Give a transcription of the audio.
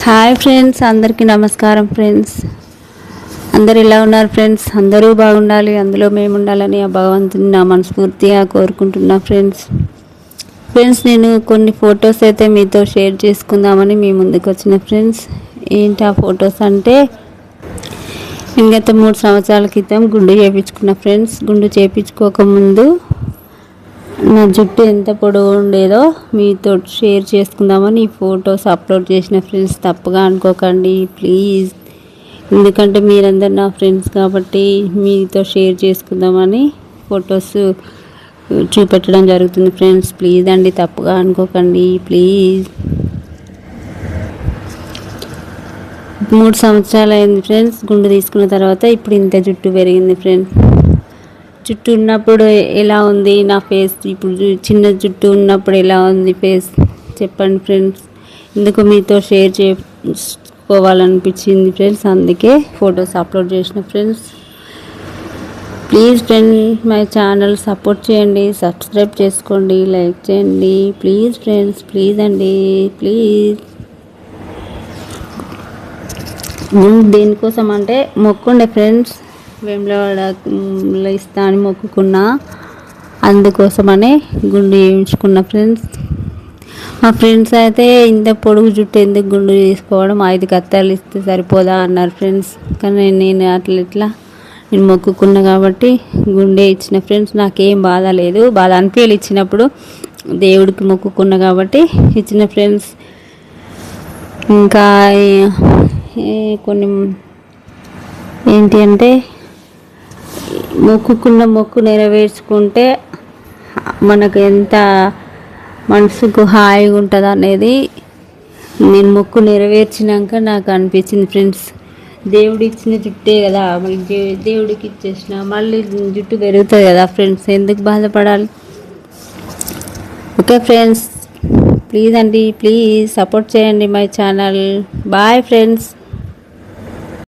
Hi friends అందరికీ నమస్కారం friends అందరు ఎలా ఉన్నారు ఫ్రెండ్స్ అందరూ బాగుండాలి అందులో మేము ఉండాలని ఆ భగవంతుని నా మనస్ఫూర్తిగా కోరుకుంటున్నా ఫ్రెండ్స్ ఫ్రెండ్స్ నేను కొన్ని ఫొటోస్ అయితే మీతో షేర్ చేసుకుందామని మీ ముందుకు వచ్చిన ఫ్రెండ్స్ ఏంటి ఆ ఫొటోస్ అంటే నేను గత మూడు సంవత్సరాల క్రితం గుండు చేయించుకున్న ఫ్రెండ్స్ గుండు చేయించుకోకముందు నా జుట్టు ఎంత పొడవు ఉండేదో మీతో షేర్ చేసుకుందామని ఈ ఫొటోస్ అప్లోడ్ చేసిన ఫ్రెండ్స్ తప్పుగా అనుకోకండి ప్లీజ్. ఎందుకంటే మీరందరు నా ఫ్రెండ్స్ కాబట్టి మీతో షేర్ చేసుకుందామని ఫొటోస్ చూపెట్టడం జరుగుతుంది ఫ్రెండ్స్. ప్లీజ్ అండి తప్పుగా అనుకోకండి ప్లీజ్. మూడు సంవత్సరాలు అయింది ఫ్రెండ్స్ గుండు తీసుకున్న తర్వాత ఇప్పుడు ఇంత జుట్టు పెరిగింది ఫ్రెండ్స్ జుట్టు ఉన్నప్పుడు ఎలా ఉంది? నా ఫేస్ ఇప్పుడు చిన్న జుట్టు ఉన్నప్పుడు ఎలా ఉంది ఫేస్ చెప్పండి ఫ్రెండ్స్ ఎందుకు మీతో షేర్ చేసుకోవాలనిపించింది ఫ్రెండ్స్ అందుకే ఫొటోస్ అప్లోడ్ చేసిన friends please friend my channel support చేయండి సబ్స్క్రైబ్ చేసుకోండి లైక్ చేయండి. ప్లీజ్ ఫ్రెండ్స్ ప్లీజ్ అండి ప్లీజ్ దేనికోసం అంటే మొక్కుండే ఫ్రెండ్స్ వేములవాడలో ఇస్తా అని మొక్కుకున్నా. అందుకోసమనే గుండు చేయించుకున్న ఫ్రెండ్స్. మా ఫ్రెండ్స్ అయితే ఇంత పొడుగు జుట్టు ఎందుకు గుండు చేసుకోవడం? ఐదు కత్తాలు ఇస్తే సరిపోదా అన్నారు ఫ్రెండ్స్. కానీ నేను అట్లా ఇట్లా నేను మొక్కుకున్నా కాబట్టి గుండె ఇచ్చిన ఫ్రెండ్స్. నాకేం బాధ లేదు. బాధ అనిపించలు ఇచ్చినప్పుడు దేవుడికి మొక్కుకున్నా కాబట్టి ఇచ్చిన ఫ్రెండ్స్. ఇంకా కొన్ని ఏంటి అంటే మొక్కుకున్న మొక్కు నెరవేర్చుకుంటే మనకు ఎంత మనసుకు హాయిగా ఉంటుంది అనేది నేను మొక్కు నెరవేర్చినాక నాకు అనిపించింది ఫ్రెండ్స్. దేవుడు ఇచ్చిన జుట్టే కదా మళ్ళీ దే- దేవుడికి ఇచ్చేసిన మళ్ళీ జుట్టు పెరుగుతుంది కదా ఫ్రెండ్స్ ఎందుకు బాధపడాలి? ఓకే ఫ్రెండ్స్ ప్లీజ్ అండి ప్లీజ్ సపోర్ట్ చేయండి మై ఛానల్. Bye friends.